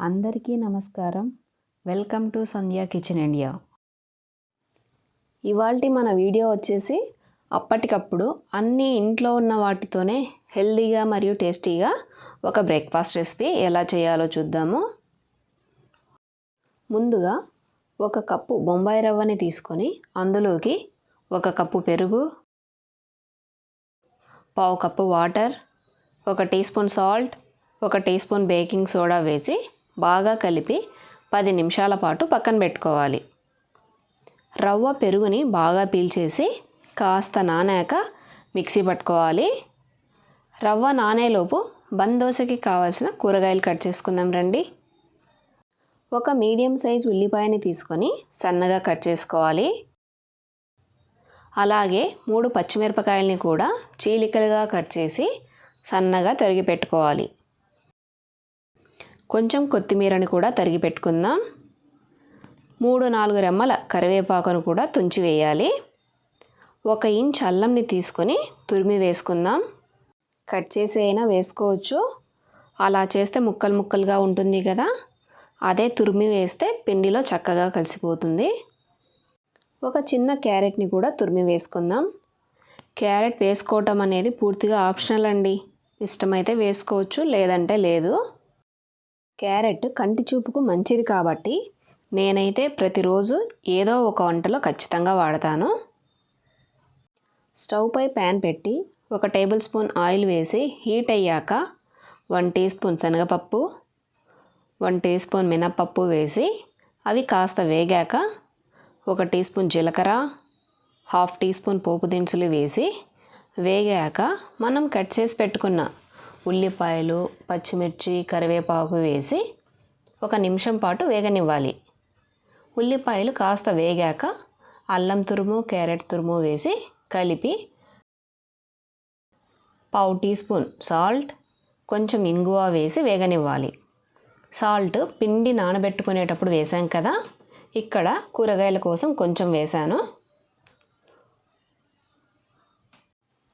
అందరికీ నమస్కారం. Welcome to Sandhya kitchen India. ఇవాల్టి మన వీడియో వచ్చేసి అప్పటికప్పుడు అన్నీ ఇంట్లో ఉన్న వాటితోనే హెల్దీగా మరియు టేస్టీగా ఒక బ్రేక్ఫాస్ట్ రెసిపీ ఎలా చేయాలో చూద్దాము. ముందుగా ఒక కప్పు బొంబాయి రవ్వని తీసుకొని అందులోకి ఒక కప్పు పెరుగు పావు కప్పు వాటర్ ఒక టీ స్పూన్ సాల్ట్ ఒక టీ స్పూన్ బేకింగ్ సోడా వేసి బాగా కలిపి పది నిమిషాల పాటు పక్కన పెట్టుకోవాలి. రవ్వ పెరుగుని బాగా పీల్చేసి కాస్త నానాక మిక్సీ పట్టుకోవాలి. రవ్వ నానేలోపు బందోసకి కావాల్సిన కూరగాయలు కట్ చేసుకుందాం రండి. ఒక మీడియం సైజ్ ఉల్లిపాయని తీసుకొని సన్నగా కట్ చేసుకోవాలి. అలాగే మూడు పచ్చిమిరపకాయలని కూడా చీలికలుగా కట్ చేసి సన్నగా తరిగి పెట్టుకోవాలి. కొంచెం కొత్తిమీరని కూడా తరిగి పెట్టుకుందాం. మూడు నాలుగు రెమ్మల కరివేపాకును కూడా తుంచి వేయాలి. ఒక ఇంచ్ అల్లంని తీసుకొని తురిమి వేసుకుందాం. కట్ చేసి అయినా వేసుకోవచ్చు. అలా చేస్తే ముక్కలు ముక్కలుగా ఉంటుంది కదా. అదే తురిమి వేస్తే పిండిలో చక్కగా కలిసిపోతుంది. ఒక చిన్న క్యారెట్ని కూడా తురిమి వేసుకుందాం. క్యారెట్ వేసుకోవటం అనేది పూర్తిగా ఆప్షనల్ అండి. ఇష్టమైతే వేసుకోవచ్చు లేదంటే లేదు. క్యారెట్ కంటి చూపుకు మంచిది కాబట్టి నేనైతే ప్రతిరోజు ఏదో ఒక వంటలో ఖచ్చితంగా వాడతాను. స్టవ్ పై ప్యాన్ పెట్టి ఒక టేబుల్ స్పూన్ ఆయిల్ వేసి హీట్ అయ్యాక వన్ టీ స్పూన్ శనగపప్పు వన్ టీ స్పూన్ మినప్పప్పు వేసి అవి కాస్త వేగాక ఒక టీ స్పూన్ జీలకర్ర హాఫ్ టీ స్పూన్ పోపు దినుసులు వేసి వేగాక మనం కట్ చేసి పెట్టుకున్న ఉల్లిపాయలు పచ్చిమిర్చి కరివేపాకు వేసి ఒక నిమిషం పాటు వేగనివ్వాలి. ఉల్లిపాయలు కాస్త వేగాక అల్లం తురుము క్యారెట్ తురుము వేసి కలిపి పావు టీ స్పూన్ సాల్ట్ కొంచెం ఇంగువ వేసి వేగనివ్వాలి. సాల్ట్ పిండి నానబెట్టుకునేటప్పుడు వేసాం కదా ఇక్కడ కూరగాయల కోసం కొంచెం వేశాను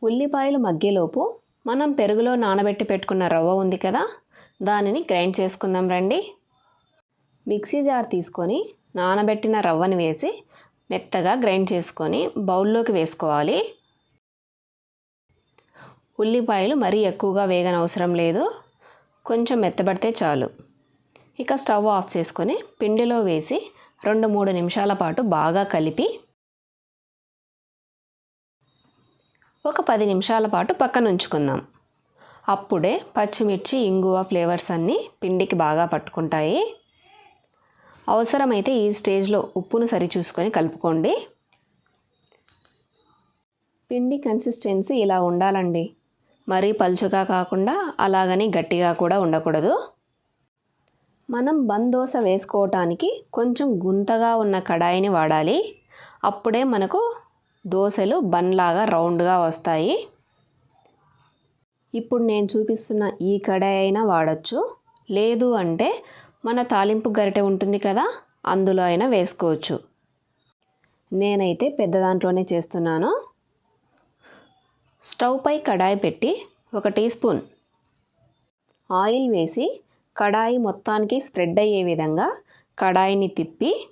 ఉల్లిపాయలు మగ్గేలోపు మనం పెరుగులో నానబెట్టి పెట్టుకున్న రవ్వ ఉంది కదా దానిని గ్రైండ్ చేసుకుందాం రండి. మిక్సీ జార్ తీసుకొని నానబెట్టిన రవ్వని వేసి మెత్తగా గ్రైండ్ చేసుకొని బౌల్లోకి వేసుకోవాలి. ఉల్లిపాయలు మరీ ఎక్కువగా వేగనవసరం లేదు కొంచెం మెత్తబడితే చాలు. ఇక స్టవ్ ఆఫ్ చేసుకొని పిండిలో వేసి రెండు మూడు నిమిషాల పాటు బాగా కలిపి ఒక పది నిమిషాల పాటు పక్కన ఉంచుకుందాం అప్పుడే పచ్చిమిర్చి ఇంగువ ఫ్లేవర్స్ అన్నీ పిండికి బాగా పట్టుకుంటాయి. అవసరమైతే ఈ స్టేజ్లో ఉప్పును సరిచూసుకొని కలుపుకోండి. పిండి కన్సిస్టెన్సీ ఇలా ఉండాలండి. మరీ పలుచగా కాకుండా అలాగని గట్టిగా కూడా ఉండకూడదు. మనం బందోస వేసుకోవటానికి కొంచెం గుంతగా ఉన్న కడాయిని వాడాలి. అప్పుడే మనకు దోశలు బన్లాగా రౌండ్గా వస్తాయి. ఇప్పుడు నేను చూపిస్తున్న ఈ కడాయి అయినా వాడచ్చు. లేదు అంటే మన తాలింపు గరిటె ఉంటుంది కదా అందులో అయినా వేసుకోవచ్చు. నేనైతే పెద్ద దాంట్లోనే చేస్తున్నాను. స్టవ్ పై కడాయి పెట్టి ఒక టీ స్పూన్ ఆయిల్ వేసి కడాయి మొత్తానికి స్ప్రెడ్ అయ్యే విధంగా కడాయిని తిప్పి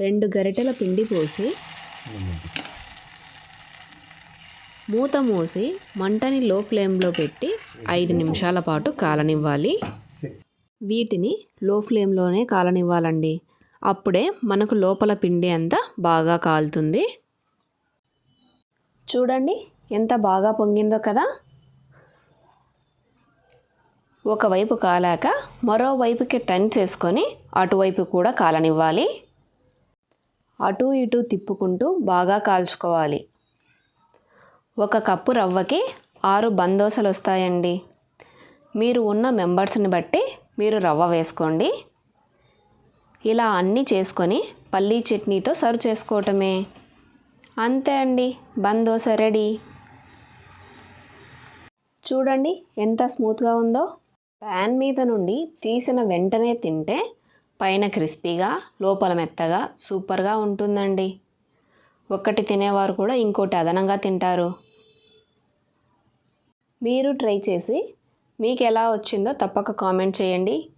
రెండు గరిటెల పిండి పోసి మూత మూసి మంటని లో ఫ్లేమ్లో పెట్టి ఐదు నిమిషాల పాటు కాలనివ్వాలి. వీటిని లో ఫ్లేమ్లోనే కాలనివ్వాలండి. అప్పుడే మనకు లోపల పిండి అంతా బాగా కాలుతుంది. చూడండి ఎంత బాగా పొంగిందో కదా. ఒకవైపు కాలాక మరోవైపుకి టర్న్ చేసుకొని అటువైపు కూడా కాలనివ్వాలి. అటు ఇటు తిప్పుకుంటూ బాగా కాల్చుకోవాలి. ఒక కప్పు రవ్వకి ఆరు బందోసలు వస్తాయండి మీరు ఉన్న మెంబర్స్ని బట్టి మీరు రవ్వ వేసుకోండి. ఇలా అన్నీ చేసుకొని పల్లీ చట్నీతో సర్వ్ చేసుకోవటమే. అంతే అండి బందోస రెడీ. చూడండి ఎంత స్మూత్గా ఉందో. ప్యాన్ మీద నుండి తీసిన వెంటనే తింటే పైన క్రిస్పీగా లోపల మెత్తగా సూపర్గా ఉంటుందండి. ఒక్కటి తినేవారు కూడా ఇంకోటి అదనంగా తింటారు. మీరు ట్రై చేసి మీకు ఎలా వచ్చిందో తప్పక కామెంట్ చేయండి.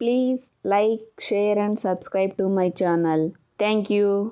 Please like share and subscribe to my channel. Thank you.